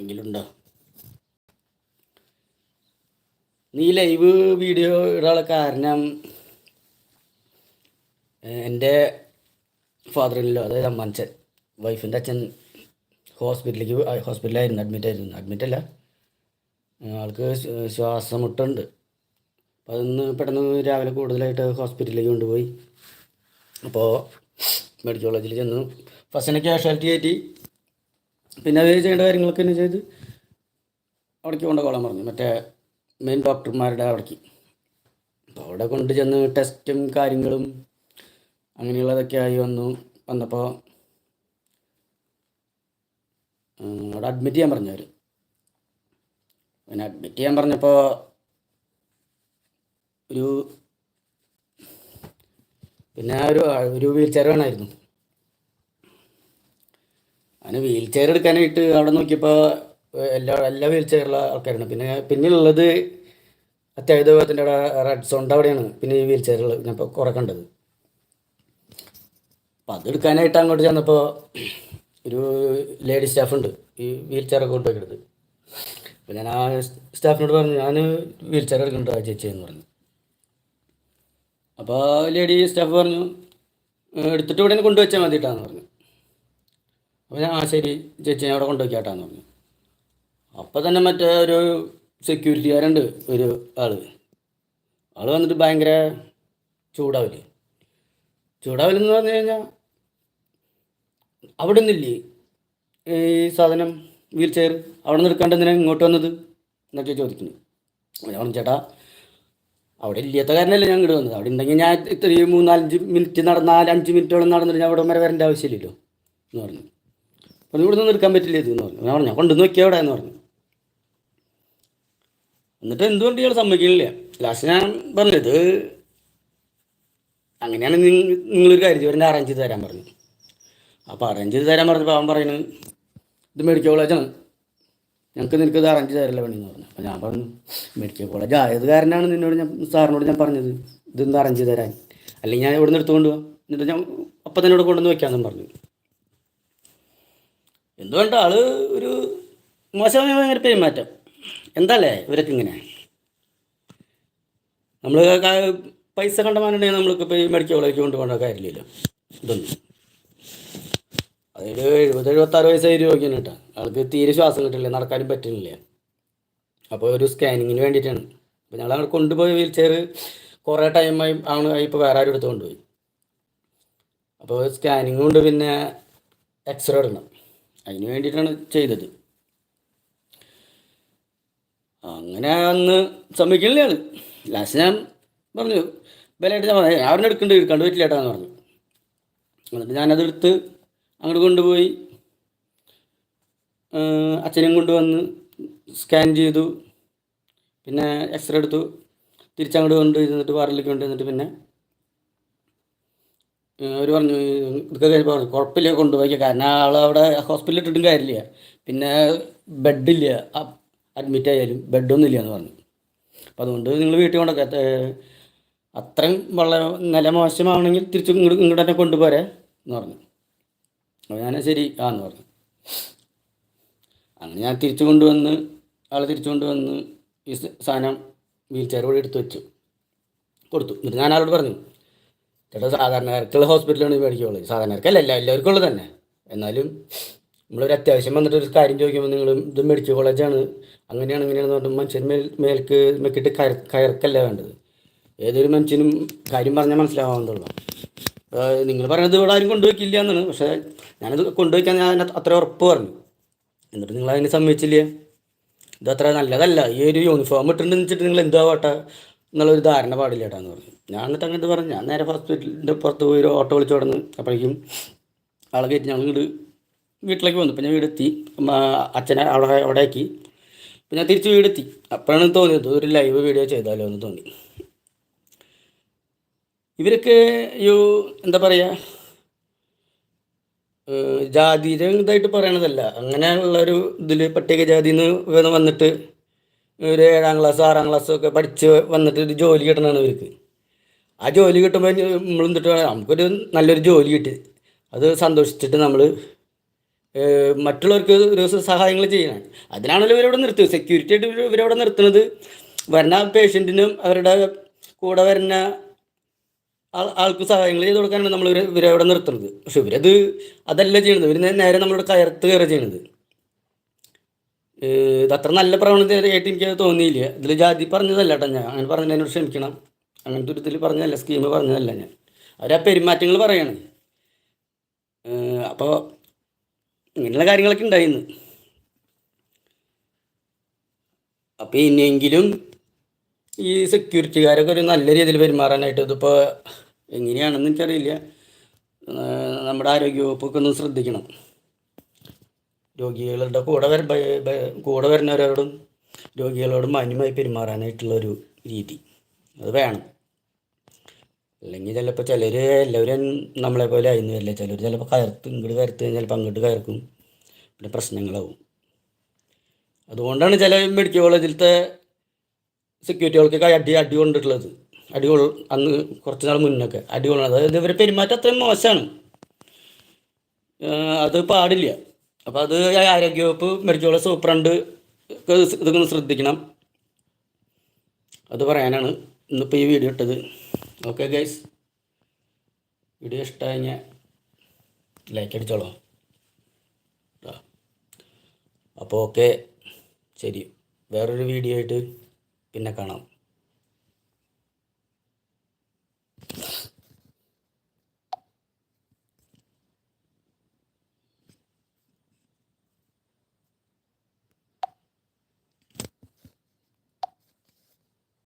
ആരെങ്കിലും ഉണ്ടോ? നീ ലൈവ് വീഡിയോ ഇടാനുള്ള കാരണം എന്റെ ഫാദറിനിലോ അതായത് അമ്മാൻച്ചൻ വൈഫിന്റെ അച്ഛൻ ഹോസ്പിറ്റലിലേക്ക് ഹോസ്പിറ്റലായിരുന്നു അഡ്മിറ്റ് ആയിരുന്നു. അഡ്മിറ്റ് അല്ല ആൾക്ക് ശ്വ- ശ്വാസം മുട്ടുണ്ട് അപ്പോൾ അതൊന്ന് പെട്ടെന്ന് രാവിലെ കൂടുതലായിട്ട് ഹോസ്പിറ്റലിലേക്ക് കൊണ്ടുപോയി. അപ്പോൾ മെഡിക്കൽ കോളേജിൽ ചെന്നു. ഫസ്റ്റിനെ ക്യാഷ്വാലിറ്റി കയറ്റി പിന്നെ അത് ചെയ്യേണ്ട കാര്യങ്ങളൊക്കെ തന്നെ ചെയ്ത് അവിടേക്ക് കൊണ്ടുപോകാൻ പറഞ്ഞു. മറ്റേ മെയിൻ ഡോക്ടർമാരുടെ അവിടേക്ക്. അപ്പോൾ അവിടെ കൊണ്ട് ചെന്ന് ടെസ്റ്റും കാര്യങ്ങളും അങ്ങനെയുള്ളതൊക്കെ ആയി വന്നു. വന്നപ്പോൾ അവിടെ അഡ്മിറ്റ് ചെയ്യാൻ പറഞ്ഞു അവർ പിന്നെ അഡ്മിറ്റ് ചെയ്യാൻ പറഞ്ഞപ്പോൾ ഒരു പിന്നെ ഒരു ഒരു വീൽ ചെയർ വേണമായിരുന്നു. അങ്ങനെ വീൽ ചെയർ എടുക്കാനായിട്ട് അവിടെ നോക്കിയപ്പോൾ എല്ലാ എല്ലാ വീൽ ചെയറുള്ള ആൾക്കാരാണ്. പിന്നെ പിന്നെയുള്ളത് അത്യാഹിതത്തിന്റെ അവിടെ റെഡ് സോണിന്റെ അവിടെയാണ് പിന്നെ ഈ വീൽ ചെയറുകൾ ഞാൻ ഇപ്പോൾ കുറേ കണ്ടത്. അപ്പോൾ അതെടുക്കാനായിട്ട് അങ്ങോട്ട് ചെന്നപ്പോൾ ഒരു ലേഡി സ്റ്റാഫുണ്ട് ഈ വീൽ ചെയറൊക്കെ കൊണ്ടുപോയിട്ട് അപ്പോൾ ഞാൻ ആ സ്റ്റാഫിനോട് പറഞ്ഞു ഞാൻ വീൽ ചെയർ എടുക്കേണ്ട ചേച്ചി? എന്ന് പറഞ്ഞു. അപ്പോൾ ലേഡി സ്റ്റാഫ് പറഞ്ഞു "ഏ, എടുത്തിട്ട് ഇവിടെ കൊണ്ടുവച്ചാൽ മതിയിട്ടാന്ന് പറഞ്ഞു. അപ്പോൾ ഞാൻ ആ ശരി ചേച്ചി ഞാൻ അവിടെ കേട്ടാന്ന് പറഞ്ഞു. അപ്പോൾ തന്നെ മറ്റേ ഒരു സെക്യൂരിറ്റിക്കാരുണ്ട് ഒരു ആൾ. ആൾ വന്നിട്ട് ഭയങ്കര ചൂടാവില്ല ചൂടാവില്ലെന്ന് പറഞ്ഞു കഴിഞ്ഞാൽ അവിടെ നിന്നില്ലേ ഈ സാധനം വീൽ ചെയർ അവിടെ നിന്ന് ഇങ്ങോട്ട് വന്നത് എന്നൊക്കെ ചോദിക്കുന്നു. ഞാൻ ചേട്ടാ അവിടെ ഇല്ലാത്ത കാരണമല്ലേ ഞാൻ ഇങ്ങോട്ട് വന്നത്. അവിടെ ഉണ്ടെങ്കിൽ ഞാൻ ഇത്രയും മൂന്നാലഞ്ച് മിനിറ്റ് നട നാലഞ്ച് മിനിറ്റോളം നടന്നിട്ട് ഞാൻ അവിടെ വരെ വരേണ്ട ആവശ്യമില്ലല്ലോ എന്ന് പറഞ്ഞു. പറഞ്ഞു ഇവിടെ നിന്ന് എടുക്കാൻ പറ്റില്ല ഇത് എന്ന് പറഞ്ഞു. ഞാൻ പറഞ്ഞു ഞാൻ കൊണ്ടുവന്ന് നോക്കിയാൽ അവിടെ എന്ന് പറഞ്ഞു. എന്നിട്ട് എന്തുകൊണ്ട് ഇയാൾ സമ്മതിക്കണില്ല ലാസ്റ്റ് ഞാൻ പറഞ്ഞത് അങ്ങനെയാണ് നിങ്ങളൊരു കാര്യം ഇവരെ അറേഞ്ച് ചെയ്ത് തരാൻ പറഞ്ഞു. അപ്പോൾ അറേഞ്ച് ചെയ്ത് തരാൻ പറഞ്ഞപ്പോൾ അവൻ പറയുന്നത് ഇത് മെഡിക്കൽ കോളേജാണ് ഞങ്ങൾക്ക് നിനക്ക് ഇത് അറേഞ്ച് തരില്ല വേണമെന്ന് പറഞ്ഞു. അപ്പോൾ ഞാൻ പറഞ്ഞു മെഡിക്കൽ കോളേജ് ആയത് കാരനാണ് നിന്നോട് ഞാൻ സാറിനോട് ഞാൻ പറഞ്ഞത് ഇതൊന്ന് അറേഞ്ച് ചെയ്ത് തരാൻ? അല്ലെങ്കിൽ ഞാൻ ഇവിടെ നിന്ന് എടുത്തുകൊണ്ട് പോകാം എന്നിട്ട് ഞാൻ അപ്പം തന്നെ ഇവിടെ കൊണ്ടുവന്ന് വെക്കാമെന്നും പറഞ്ഞു. എന്തുകൊണ്ട് ആൾ ഒരു മോശമായ ഭയങ്കര പെരുമാറ്റം? എന്താല്ലേ ഇവരൊക്കെ ഇങ്ങനെ? നമ്മൾ പൈസ കണ്ടമാനുണ്ടെങ്കിൽ നമ്മൾക്ക് മെഡിക്കൽ കോളേജ് കൊണ്ടുപോകേണ്ട കാര്യമില്ലല്ലോ. ഇതൊന്നും. അതൊരു എഴുപത് എഴുപത്താറ് വയസ്സായി രോഗിയാണ് കേട്ടോ. ആൾക്ക് തീരെ ശ്വാസം കിട്ടില്ല നടക്കാനും പറ്റുന്നില്ല. അപ്പോൾ ഒരു സ്കാനിങ്ങിന് വേണ്ടിയിട്ടാണ്. അപ്പോൾ ഞങ്ങൾ അങ്ങോട്ട് കൊണ്ടുപോയി വീൽ ചെയർ കുറേ ടൈമായി ആണ് ഇപ്പോൾ വേറെ ആരും എടുത്ത് കൊണ്ടുപോയി. അപ്പോൾ സ്കാനിങ് കൊണ്ട് പിന്നെ എക്സ്റേ എടുക്കണം. അതിന് വേണ്ടിയിട്ടാണ് ചെയ്തത്. അങ്ങനെ അന്ന് സമ്മതിക്കണില്ല ലാസ്റ്റ് ഞാൻ പറഞ്ഞു വിലയായിട്ട് ഞാൻ പറഞ്ഞു അവരുടെ എടുക്കേണ്ടി എടുക്കാണ്ട് പറ്റില്ല പറഞ്ഞു. എന്നിട്ട് ഞാനതെടുത്ത് അങ്ങോട്ട് കൊണ്ടുപോയി അച്ഛനെയും കൊണ്ടുവന്ന് സ്കാൻ ചെയ്തു. പിന്നെ എക്സ്റേ എടുത്തു. തിരിച്ചങ്ങോട്ട് കൊണ്ട് ഇരുന്നിട്ട് വാറിലേക്ക് കൊണ്ട് എന്നിട്ട് പിന്നെ അവർ പറഞ്ഞു ഇതൊക്കെ പറഞ്ഞു കുഴപ്പമില്ല കൊണ്ടുപോയി കാരണം ആൾ അവിടെ ഹോസ്പിറ്റലിൽ ഇട്ടിട്ടും കാര്യമില്ല. പിന്നെ ബെഡില്ല അഡ്മിറ്റ് ആയാലും ബെഡൊന്നും ഇല്ല എന്ന് പറഞ്ഞു. അപ്പോൾ അതുകൊണ്ട് നിങ്ങൾ വീട്ടിൽ കൊണ്ടൊക്കെ അത്രയും വളരെ നില മോശമാണെങ്കിൽ തിരിച്ച് ഇങ്ങോട്ട് ഇങ്ങോട്ട് തന്നെ കൊണ്ടുപോരെ എന്ന് പറഞ്ഞു. അപ്പോൾ ഞാൻ ശരി ആ എന്ന് പറഞ്ഞു. അങ്ങനെ ഞാൻ തിരിച്ചു കൊണ്ടുവന്ന് ആളെ തിരിച്ചു കൊണ്ടുവന്ന് ഈ സാധനം വീൽ ചെയർ കൂടി എടുത്ത് വെച്ചു. കൊടുത്തു. എന്നിട്ട് ഞാൻ ആളോട് പറഞ്ഞു ചേട്ടാ സാധാരണക്കാർക്കുള്ള ഹോസ്പിറ്റലാണ് കോളേജ് സാധാരണക്കാർക്കല്ല എല്ലാ എല്ലാവർക്കും ഉള്ളത് തന്നെ. എന്നാലും നമ്മളൊരു അത്യാവശ്യം വന്നിട്ട് ഒരു കാര്യം ചോദിക്കുമ്പോൾ നിങ്ങൾ ഇത് മെഡിക്കൽ കോളേജാണ് അങ്ങനെയാണ് ഇങ്ങനെയാണെന്ന് പറഞ്ഞിട്ട് മനുഷ്യൻ മേൽ മേൽക്ക് മെക്കിട്ട് കയർ കയർക്കല്ല വേണ്ടത്. ഏതൊരു മനുഷ്യനും കാര്യം പറഞ്ഞാൽ മനസ്സിലാവാന്നുള്ളൂ നിങ്ങൾ പറയുന്നത് ഇവിടെ ആരും കൊണ്ടുപോയിക്കില്ല എന്നാണ്. പക്ഷേ ഞാനത് കൊണ്ടുപോയിക്കാൻ ഞാൻ അതിനെ അത്ര ഉറപ്പ് പറഞ്ഞു. എന്നിട്ട് നിങ്ങൾ അതിനെ സമ്മതിച്ചില്ല? ഇത് അത്ര നല്ലതല്ല. ഈ ഒരു യൂണിഫോം ഇട്ടിട്ടുണ്ടെന്ന് വെച്ചിട്ട് നിങ്ങൾ എന്താവട്ടെ എന്നുള്ളൊരു ധാരണ പാടില്ല ചേട്ടാ എന്ന് പറഞ്ഞു. ഞാൻ എന്നിട്ട് അങ്ങനെ പറഞ്ഞു. ഞാൻ നേരെ ഹോസ്പിറ്റലിന്റെ പുറത്ത് പോയി ഒരു ഓട്ടോ വിളിച്ചു കിടന്ന് അപ്പോഴേക്കും ആളെ കയറ്റി ഞങ്ങൾ വീട് വീട്ടിലേക്ക് വന്നു. പിന്നെ വീടെത്തി. അച്ഛനെ അവിടെ അവിടെ ആക്കി. പിന്നെ ഞാൻ തിരിച്ച് വീടെത്തി. അപ്പോഴാണ് തോന്നിയത് ഒരു ലൈവ് വീഡിയോ ചെയ്താലോ എന്ന് തോന്നി. ഇവരൊക്കെ യു എന്താ പറയുക ജാതിയുടെ ഇതായിട്ട് പറയണതല്ല. അങ്ങനെയുള്ള ഒരു ഇതിൽ ജാതിയിൽ നിന്ന് വന്നിട്ട് ഒരു ഏഴാം ക്ലാസ് ആറാം ക്ലാസ് ഒക്കെ പഠിച്ച് വന്നിട്ട് ഒരു ജോലി കിട്ടണതാണ് ഇവർക്ക്. ആ ജോലി കിട്ടുമ്പോൾ നമ്മൾ എന്തിട്ട് നമുക്കൊരു നല്ലൊരു ജോലി കിട്ടി. അത് സന്തോഷിച്ചിട്ട് നമ്മൾ മറ്റുള്ളവർക്ക് ഒരു സഹായങ്ങൾ ചെയ്യണം. അതിനാണല്ലോ ഇവരവിടെ നിർത്തുന്നത് സെക്യൂരിറ്റി ആയിട്ട് ഇവരവിടെ നിർത്തുന്നത്. വരുന്ന പേഷ്യന്റിനും അവരുടെ കൂടെ വരുന്ന ആൾ ആൾക്ക് സഹായങ്ങൾ ചെയ്ത് കൊടുക്കാനാണ് നമ്മൾ ഇവർ ഇവരവിടെ നിർത്തുന്നത്. പക്ഷെ ഇവരത് അതല്ല ചെയ്യണത്. ഇവർ നേരെ നമ്മളോട് കയർത്ത് കയറി ചെയ്യണത്. ഇത് അത്ര നല്ല പ്രവണതയായിട്ട് എനിക്ക് തോന്നിയില്ല. ഇതിൽ ജാതി പറഞ്ഞതല്ല കേട്ടോ ഞാൻ. അങ്ങനെ പറഞ്ഞതിനോട് ക്ഷമിക്കണം. അങ്ങനത്തെ ഒരു ഇതിൽ പറഞ്ഞതല്ല സ്കീം പറഞ്ഞതല്ല ഞാൻ. അവർ ആ പെരുമാറ്റങ്ങൾ പറയാണ്. അപ്പോൾ ഇങ്ങനെയുള്ള കാര്യങ്ങളൊക്കെ ഉണ്ടായിന്ന് അപ്പോൾ ഇനിയെങ്കിലും ഈ സെക്യൂരിറ്റിക്കാരൊക്കെ ഒരു നല്ല രീതിയിൽ പെരുമാറാനായിട്ട് ഇതിപ്പോൾ എങ്ങനെയാണെന്ന് എനിക്കറിയില്ല. നമ്മുടെ ആരോഗ്യവകുപ്പൊക്കെ ഒന്ന് ശ്രദ്ധിക്കണം. രോഗികളുടെ കൂടെ വര കൂടെ വരുന്നവരോടും രോഗികളോടും മാന്യമായി പെരുമാറാനായിട്ടുള്ള ഒരു രീതി. അത് വേണം. അല്ലെങ്കിൽ ചിലപ്പോൾ ചിലർ എല്ലാവരും നമ്മളെ പോലെ ആയിരുന്നു വരില്ല ചിലർ ചിലപ്പോൾ കയർത്ത് ഇങ്ങോട്ട് കയർത്ത് ചിലപ്പോൾ അങ്ങോട്ട് കയർക്കും. പിന്നെ പ്രശ്നങ്ങളാവും. അതുകൊണ്ടാണ് ചില മെഡിക്കൽ കോളേജിലത്തെ സെക്യൂരിറ്റികൾക്ക് അടി അടി കൊണ്ടിട്ടുള്ളത്. അടി അന്ന് കുറച്ച് നാൾ മുന്നൊക്കെ അടി കൊള്ളണം. അതായത് ഇവരെ പെരുമാറ്റം അത്രയും മോശമാണ്. അത് പാടില്ല. അപ്പോൾ അത് ആരോഗ്യവകുപ്പ് മെഡിക്കൽ കോളേജ് സൂപ്രണ്ട് ഇതൊക്കെ ശ്രദ്ധിക്കണം. അത് പറയാനാണ്. ഇന്നിപ്പോൾ ഈ വീഡിയോ ഇട്ടത്. ഓക്കെ ഗൈസ് വീഡിയോ ഇഷ്ടമായി ഞാൻ ലൈക്ക് അടിച്ചോളാം അപ്പോൾ ഓക്കെ ശരി. വേറൊരു വീഡിയോ ആയിട്ട് പിന്നെ കാണാം.